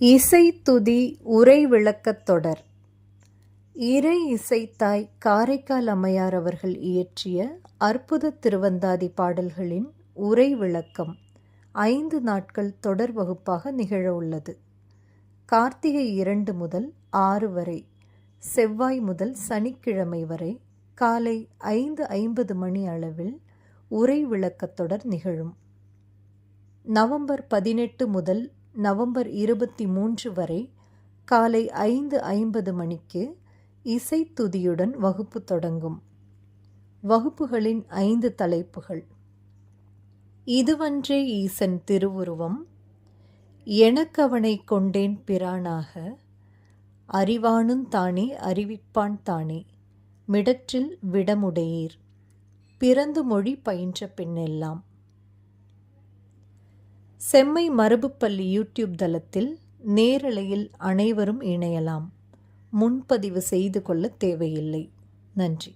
இசைத்துதி உரை விளக்கத் தொடர். இறை இசைத்தாய் காரைக்கால் அம்மையார் அவர்கள் இயற்றிய அற்புத திருவந்தாதி பாடல்களின் உரை விளக்கம் ஐந்து நாட்கள் தொடர் வகுப்பாக நிகழ உள்ளது. கார்த்திகை இரண்டு முதல் ஆறு வரை செவ்வாய் முதல் சனிக்கிழமை வரை காலை ஐந்து ஐம்பது மணி அளவில் உரை விளக்கத் தொடர் நிகழும். நவம்பர் பதினெட்டு முதல் நவம்பர் இருபத்தி மூன்று வரை காலை ஐந்து ஐம்பது மணிக்கு இசைத்துதியுடன் வகுப்பு தொடங்கும். வகுப்புகளின் ஐந்து தலைப்புகள். இதுவன்றே ஈசன் திருவுருவம். எனக்கவனை கொண்டேன் பிரானாக. அறிவானும் தானே அறிவிப்பான் தானே. மிடற்றில் விடமுடையீர். பிறந்து மொழி பயின்ற பெண்ணெல்லாம். செம்மை மரபுப்பள்ளி யூடியூப் தளத்தில் நேரலையில் அனைவரும் இணையலாம். முன்பதிவு செய்து கொள்ள தேவையில்லை. நன்றி.